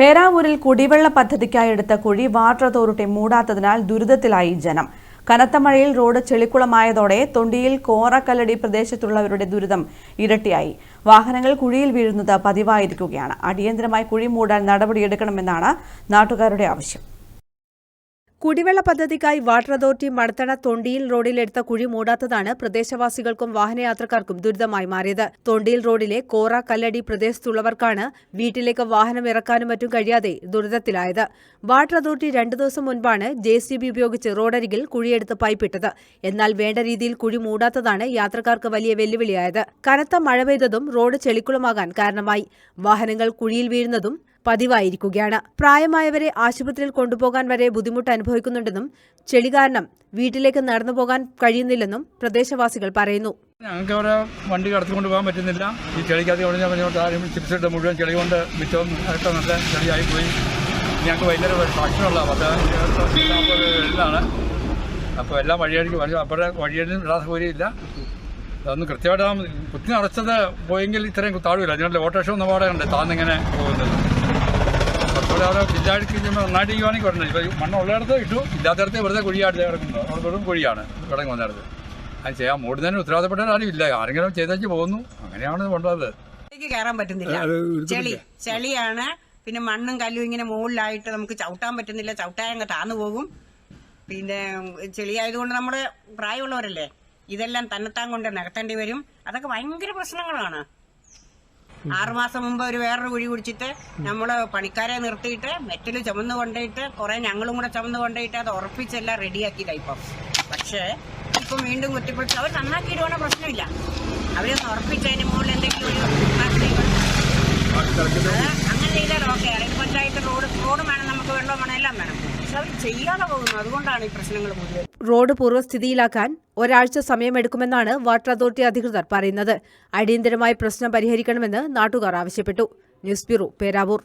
പേരാവൂരിൽ കുടിവെള്ള പദ്ധതിക്കായി എടുത്ത കുഴി വാട്ടർ അതോറിറ്റി മൂടാത്തതിനാൽ ദുരിതത്തിലായി ജനം. കനത്ത മഴയിൽ റോഡ് ചെളിക്കുളമായതോടെ തൊണ്ടിയിൽ കോറക്കല്ലടി പ്രദേശത്തുള്ളവരുടെ ദുരിതം ഇരട്ടിയായി. വാഹനങ്ങൾ കുഴിയിൽ വീഴുന്നത് പതിവായിരിക്കുകയാണ്. അടിയന്തരമായി കുഴി മൂടാൻ നടപടിയെടുക്കണമെന്നാണ് നാട്ടുകാരുടെ ആവശ്യം. കുടിവെള്ള പദ്ധതിക്കായി വാട്ടർ അതോറിറ്റി മടത്തണ തൊണ്ടിയിൽ റോഡിലെടുത്ത കുഴി മൂടാത്തതാണ് പ്രദേശവാസികൾക്കും വാഹനയാത്രക്കാർക്കും ദുരിതമായി മാറിയത്. തൊണ്ടിയിൽ റോഡിലെ കോറ കല്ലടി പ്രദേശത്തുള്ളവർക്കാണ് വീട്ടിലേക്ക് വാഹനം ഇറക്കാനും മറ്റും കഴിയാതെ ദുരിതത്തിലായത്. വാട്ടർ അതോറിറ്റി രണ്ടു ദിവസം മുൻപാണ് ജെ സി ബി ഉപയോഗിച്ച് റോഡരികിൽ കുഴിയെടുത്ത് പൈപ്പിട്ടത്. എന്നാൽ വേണ്ട രീതിയിൽ കുഴി മൂടാത്തതാണ് യാത്രക്കാർക്ക് വലിയ വെല്ലുവിളിയായത്. കനത്ത മഴ പെയ്തതും റോഡ് ചെളിക്കുളമാകാൻ കാരണമായി. വാഹനങ്ങൾ കുഴിയിൽ വീഴുന്നതും പതിവായിരിക്കുകയാണ്. പ്രായമായവരെ ആശുപത്രിയിൽ കൊണ്ടുപോകാൻ വരെ ബുദ്ധിമുട്ട് അനുഭവിക്കുന്നുണ്ടെന്നും ചെളി കാരണം വീട്ടിലേക്ക് നടന്നു പോകാൻ കഴിയുന്നില്ലെന്നും പ്രദേശവാസികൾ പറയുന്നു. ഞങ്ങൾക്ക് അവിടെ വണ്ടി കടത്തിക്കൊണ്ട് പോകാൻ പറ്റുന്നില്ല. ഈ ചെളിക്കകത്ത് കൊണ്ട് ചിപ്സ് ഇട്ട് മുഴുവൻ ചെളി കൊണ്ട് മിറ്റവും ഒക്കെ നല്ല ചെളിയായി പോയി. ഞങ്ങൾക്ക് വൈകുന്നേരം ഒരു ഭക്ഷണമുള്ള പത്താണ് അപ്പോൾ എല്ലാം വഴിയടിക്ക് വഴി അവിടെ ഇടാൻ സൗകര്യമില്ല. അതൊന്ന് കൃത്യമായിട്ട് കുത്തി പോയെങ്കിൽ ഇത്രയും താഴൂല അതിനുള്ള ഓട്ടോറിക്ഷ ഒന്നും അവിടെ ഉണ്ട് താന്നിങ്ങനെ പോകുന്നത്. അവിടെ ജില്ലാടിക്ക് നന്നായിട്ട് ചെയ്യുവാണെങ്കിൽ കുറഞ്ഞു ഇപ്പോൾ മണ്ണ് ഉള്ളിടത്ത് ഇട്ടു ഇല്ലാത്തടത്ത് വെറുതെ കുഴിയായിട്ട് കിടക്കുന്നത്. അവിടെ വെറും കുഴിയാണ് തുടങ്ങി വന്നിടത്ത് അത് ചെയ്യാൻ മൂടുന്നതിന് ഉത്തരവാദപ്പെട്ട ആരും ഇല്ല. ആരെങ്കിലും ചെയ്തേച്ച് പോകുന്നു. അങ്ങനെയാണ് കൊണ്ടത് കയറാൻ പറ്റുന്നില്ല. ചെളി ചെളിയാണ്. പിന്നെ മണ്ണും കല്ലും ഇങ്ങനെ മുകളിലായിട്ട് നമുക്ക് ചവിട്ടാൻ പറ്റുന്നില്ല. ചവിട്ടാൻ അങ്ങ് താന്നു പോകും. പിന്നെ ചെളിയായതുകൊണ്ട് നമ്മുടെ പ്രായമുള്ളവരല്ലേ? ഇതെല്ലാം തന്നെത്താൻ കൊണ്ട് നികത്തേണ്ടി വരും. അതൊക്കെ ഭയങ്കര പ്രശ്നങ്ങളാണ്. ആറുമാസം മുമ്പ് ഒരു വേറൊരു കുഴി കുടിച്ചിട്ട് നമ്മൾ പണിക്കാരെ നിർത്തിയിട്ട് മെറ്റൽ ചുമന്ന് കൊണ്ടുപോയിട്ട് കുറെ ഞങ്ങളും കൂടെ ചുമന്ന് കൊണ്ടുപോയിട്ട് അത് ഉറപ്പിച്ചെല്ലാം റെഡിയാക്കിയതാ ഇപ്പം. പക്ഷേ ഇപ്പം വീണ്ടും കുത്തിപ്പൊളിച്ച് അവർ നന്നാക്കിയിടുവാണെ പ്രശ്നമില്ല. അവരൊന്ന് ഉറപ്പിച്ചതിന് മുകളിൽ എന്തെങ്കിലും ഒരു അങ്ങനെ ചെയ്താൽ ഓക്കെ. ഈ പഞ്ചായത്ത് റോഡ് റോഡ് വേണം നമുക്ക് വെള്ളം വേണം എല്ലാം വേണം. അതുകൊണ്ടാണ് ഈ പ്രശ്നങ്ങൾ കൂടുതൽ. റോഡ് പൂർവസ്ഥിതിയിലാക്കാൻ ഒരാഴ്ച സമയമെടുക്കുമെന്നാണ് വാട്ടർ അതോറിറ്റി അധികൃതർ പറയുന്നത്. അടിയന്തരമായി പ്രശ്നം പരിഹരിക്കണമെന്ന് നാട്ടുകാർ ആവശ്യപ്പെട്ടു. News bureau Peravoor.